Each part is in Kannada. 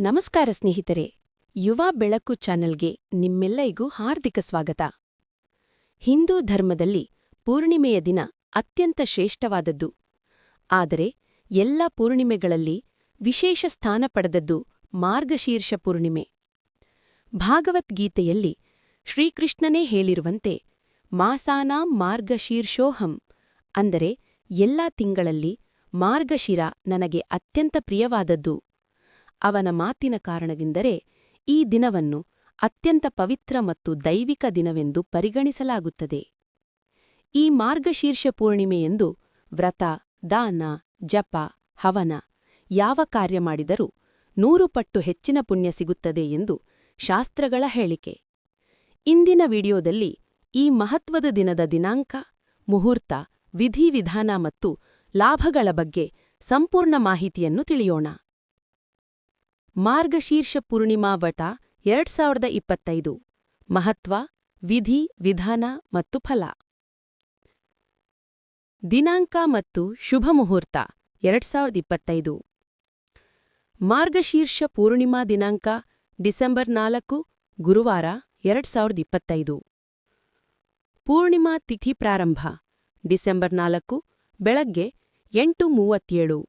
ನಮಸ್ಕಾರ ಸ್ನೇಹಿತರೆ. ಯುವ ಬೆಳಕು ಚಾನೆಲ್ಗೆ ನಿಮ್ಮೆಲ್ಲರಿಗೂ ಹಾರ್ದಿಕ ಸ್ವಾಗತ. ಹಿಂದೂ ಧರ್ಮದಲ್ಲಿ ಪೂರ್ಣಿಮೆಯ ದಿನ ಅತ್ಯಂತ ಶ್ರೇಷ್ಠವಾದದ್ದು. ಆದರೆ ಎಲ್ಲ ಪೂರ್ಣಿಮೆಗಳಲ್ಲಿ ವಿಶೇಷ ಸ್ಥಾನ ಪಡೆದದ್ದು ಮಾರ್ಗಶೀರ್ಷ ಪೂರ್ಣಿಮೆ. ಭಾಗವದ್ಗೀತೆಯಲ್ಲಿ ಶ್ರೀಕೃಷ್ಣನೇ ಹೇಳಿರುವಂತೆ ಮಾಸಾನಾಂ ಮಾರ್ಗಶೀರ್ಷೋಹಂ ಅಂದರೆ ಎಲ್ಲಾ ತಿಂಗಳಲ್ಲಿ ಮಾರ್ಗಶಿರ ನನಗೆ ಅತ್ಯಂತ ಪ್ರಿಯವಾದದ್ದು. ಅವನ ಮಾತಿನ ಕಾರಣವೆಂದರೆ ಈ ದಿನವನ್ನು ಅತ್ಯಂತ ಪವಿತ್ರ ಮತ್ತು ದೈವಿಕ ದಿನವೆಂದು ಪರಿಗಣಿಸಲಾಗುತ್ತದೆ. ಈ ಮಾರ್ಗಶೀರ್ಷ ಪೂರ್ಣಿಮೆಯೆಂದು ವ್ರತ, ದಾನ, ಜಪ, ಹವನ ಯಾವ ಕಾರ್ಯ ಮಾಡಿದರೂ ನೂರು ಪಟ್ಟು ಹೆಚ್ಚಿನ ಪುಣ್ಯ ಸಿಗುತ್ತದೆ ಎಂದು ಶಾಸ್ತ್ರಗಳ ಹೇಳಿಕೆ. ಇಂದಿನ ವಿಡಿಯೋದಲ್ಲಿ ಈ ಮಹತ್ವದ ದಿನದ ದಿನಾಂಕ, ಮುಹೂರ್ತ, ವಿಧಿವಿಧಾನ ಮತ್ತು ಲಾಭಗಳ ಬಗ್ಗೆ ಸಂಪೂರ್ಣ ಮಾಹಿತಿಯನ್ನು ತಿಳಿಯೋಣ. ಮಾರ್ಗಶೀರ್ಷ ಪೂರ್ಣಿಮಾ ವಟ ಎರಡ್ ಸಾವಿರದ ಇಪ್ಪತ್ತೈದು. ಮಹತ್ವ, ವಿಧಿ, ವಿಧಾನ ಮತ್ತು ಫಲ. ದಿನಾಂಕ ಮತ್ತು ಶುಭ ಮುಹೂರ್ತ ಎರಡ್ ಸಾವಿರದ ಇಪ್ಪತ್ತೈದು. ಮಾರ್ಗಶೀರ್ಷ ಪೂರ್ಣಿಮಾ ದಿನಾಂಕ ಡಿಸೆಂಬರ್ ನಾಲ್ಕು, ಗುರುವಾರ ಎರಡ್ ಸಾವಿರದ ಇಪ್ಪತ್ತೈದು. ಪೂರ್ಣಿಮಾ ತಿಥಿ ಪ್ರಾರಂಭ ಡಿಸೆಂಬರ್ ನಾಲ್ಕು, ಬೆಳಗ್ಗೆ ಎಂಟು ಮೂವತ್ತೇಳು.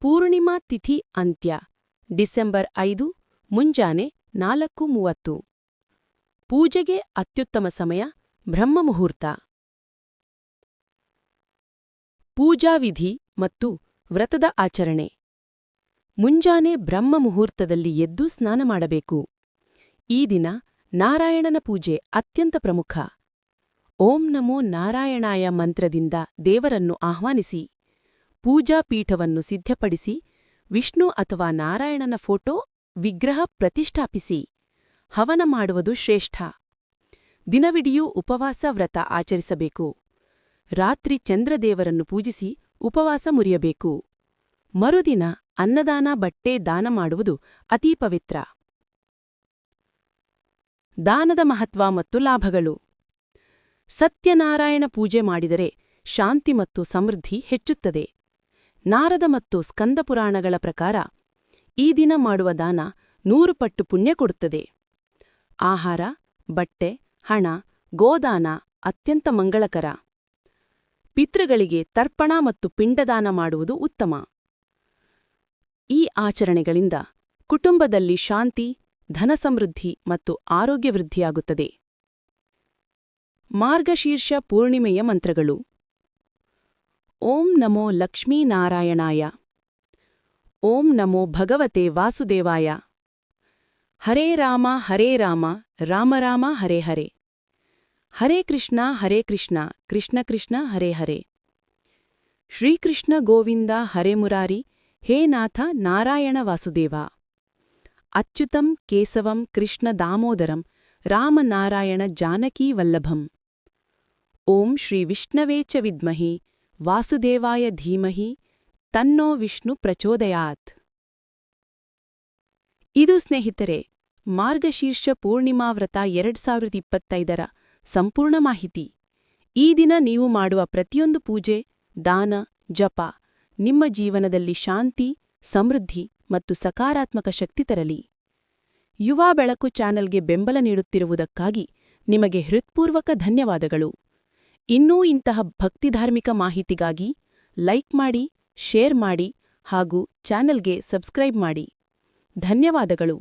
ಪೂರ್ಣಿಮಾ ತಿಥಿ ಅಂತ್ಯ ಡಿಸೆಂಬರ್ ಐದು, ಮುಂಜಾನೆ ನಾಲ್ಕು ಮೂವತ್ತು. ಪೂಜೆಗೆ ಅತ್ಯುತ್ತಮ ಸಮಯ, ಬ್ರಹ್ಮಮುಹೂರ್ತ. ಪೂಜಾವಿಧಿ ಮತ್ತು ವ್ರತದ ಆಚರಣೆ. ಮುಂಜಾನೆ ಬ್ರಹ್ಮ ಮುಹೂರ್ತದಲ್ಲಿ ಎದ್ದು ಸ್ನಾನ ಮಾಡಬೇಕು. ಈ ದಿನ ನಾರಾಯಣನ ಪೂಜೆ ಅತ್ಯಂತ ಪ್ರಮುಖ. ಓಂ ನಮೋ ನಾರಾಯಣಾಯ ಮಂತ್ರದಿಂದ ದೇವರನ್ನು ಆಹ್ವಾನಿಸಿ ಪೂಜಾ ಪೀಠವನ್ನು ಸಿದ್ಧಪಡಿಸಿ ವಿಷ್ಣು ಅಥವಾ ನಾರಾಯಣನ ಫೋಟೋ ವಿಗ್ರಹ ಪ್ರತಿಷ್ಠಾಪಿಸಿ ಹವನ ಮಾಡುವುದು ಶ್ರೇಷ್ಠ. ದಿನವಿಡಿಯೂ ಉಪವಾಸ ವ್ರತ ಆಚರಿಸಬೇಕು. ರಾತ್ರಿ ಚಂದ್ರದೇವರನ್ನು ಪೂಜಿಸಿ ಉಪವಾಸ ಮುರಿಯಬೇಕು. ಮರುದಿನ ಅನ್ನದಾನ ಬಟ್ಟೆ ದಾನ ಮಾಡುವುದು ಅತೀ ಪವಿತ್ರ. ದಾನದ ಮಹತ್ವ ಮತ್ತು ಲಾಭಗಳು. ಸತ್ಯನಾರಾಯಣ ಪೂಜೆ ಮಾಡಿದರೆ ಶಾಂತಿ ಮತ್ತು ಸಮೃದ್ಧಿ ಹೆಚ್ಚುತ್ತದೆ. ನಾರದ ಮತ್ತು ಸ್ಕಂದ ಪುರಾಣಗಳ ಪ್ರಕಾರ ಈ ದಿನ ಮಾಡುವ ದಾನ ನೂರು ಪಟ್ಟು ಪುಣ್ಯ ಕೊಡುತ್ತದೆ. ಆಹಾರ, ಬಟ್ಟೆ, ಹಣ, ಗೋದಾನ ಅತ್ಯಂತ ಮಂಗಳಕರ. ಪಿತೃಗಳಿಗೆ ತರ್ಪಣ ಮತ್ತು ಪಿಂಡದಾನ ಮಾಡುವುದು ಉತ್ತಮ. ಈ ಆಚರಣೆಗಳಿಂದ ಕುಟುಂಬದಲ್ಲಿ ಶಾಂತಿ, ಧನಸಮೃದ್ಧಿ ಮತ್ತು ಆರೋಗ್ಯ ವೃದ್ಧಿಯಾಗುತ್ತದೆ. ಮಾರ್ಗಶೀರ್ಷ ಪೂರ್ಣಿಮೆಯ ಮಂತ್ರಗಳು. ओम नमो लक्ष्मी नारायणाय ओम नमो भगवते वासुदेवाय। हरे रामा हरे रामा, राम रामा, हरे हरे। हरे कृष्णा हरे कृष्णा, कृष्ण कृष्ण, हरे हरे। श्री कृष्ण गोविंदा, हरे मुरारी, हे नाथ, नारायण वासुदेवा। अच्युतम केशवम कृष्ण दामोदरम राम नारायण, जानकी वल्लभम। ओम श्री विष्णवे च विद्महे। ವಾಸುದೇವಾಯ ಧೀಮಹಿ ತನ್ನೋ ವಿಷ್ಣು ಪ್ರಚೋದಯಾತ್. ಇದು ಸ್ನೇಹಿತರೆ, ಮಾರ್ಗಶೀರ್ಷ ಪೂರ್ಣಿಮಾವ್ರತ ಎರಡ್ ಸಾವಿರದ ಇಪ್ಪತ್ತೈದರ ಸಂಪೂರ್ಣ ಮಾಹಿತಿ. ಈ ದಿನ ನೀವು ಮಾಡುವ ಪ್ರತಿಯೊಂದು ಪೂಜೆ, ದಾನ, ಜಪ ನಿಮ್ಮ ಜೀವನದಲ್ಲಿ ಶಾಂತಿ, ಸಮೃದ್ಧಿ ಮತ್ತು ಸಕಾರಾತ್ಮಕ ಶಕ್ತಿ ತರಲಿ. ಯುವ ಬೆಳಕು ಚಾನೆಲ್ಗೆ ಬೆಂಬಲ ನೀಡುತ್ತಿರುವುದಕ್ಕಾಗಿ ನಿಮಗೆ ಹೃತ್ಪೂರ್ವಕ ಧನ್ಯವಾದಗಳು. ಇನ್ನೂ ಇಂತಹ ಭಕ್ತಿಧಾರ್ಮಿಕ ಮಾಹಿತಿಗಾಗಿ ಲೈಕ್ ಮಾಡಿ ಶೇರ್ ಮಾಡಿ ಹಾಗೂ ಚಾನೆಲ್ಗೆ ಸಬ್ಸ್ಕ್ರೈಬ್ ಮಾಡಿ. ಧನ್ಯವಾದಗಳು.